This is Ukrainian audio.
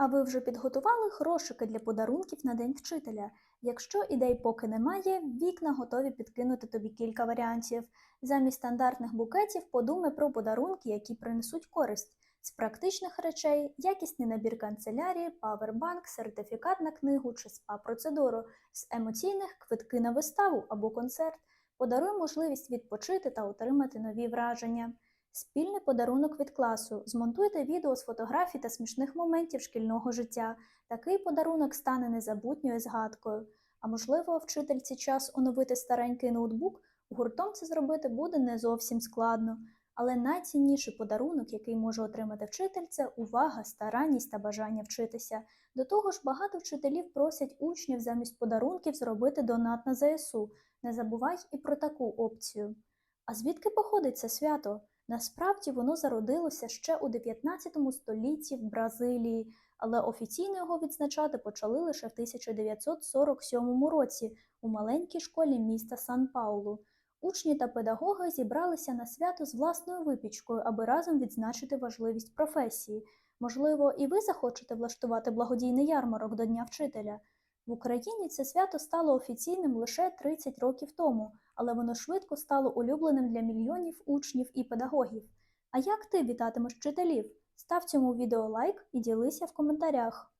А ви вже підготували грошики для подарунків на День вчителя? Якщо ідей поки немає, вікна готові підкинути тобі кілька варіантів. Замість стандартних букетів подумай про подарунки, які принесуть користь. З практичних речей якісний набір канцелярії, павербанк, сертифікат на книгу чи спа-процедуру, з емоційних квитки на виставу або концерт. Подаруй можливість відпочити та отримати нові враження. Спільний подарунок від класу. Змонтуйте відео з фотографій та смішних моментів шкільного життя. Такий подарунок стане незабутньою згадкою. А можливо, вчительці час оновити старенький ноутбук, гуртом це зробити буде не зовсім складно. Але найцінніший подарунок, який може отримати вчитель, це увага, старанність та бажання вчитися. До того ж, багато вчителів просять учнів замість подарунків зробити донат на ЗСУ. Не забувай і про таку опцію. А звідки походить це свято? Насправді воно зародилося ще у 19 столітті в Бразилії, але офіційно його відзначати почали лише в 1947 році у маленькій школі міста Сан-Паулу. Учні та педагоги зібралися на свято з власною випічкою, аби разом відзначити важливість професії. Можливо, і ви захочете влаштувати благодійний ярмарок до Дня вчителя. В Україні це свято стало офіційним лише 30 років тому, але воно швидко стало улюбленим для мільйонів учнів і педагогів. А як ти вітатимеш вчителів? Став цьому відео лайк і ділися в коментарях.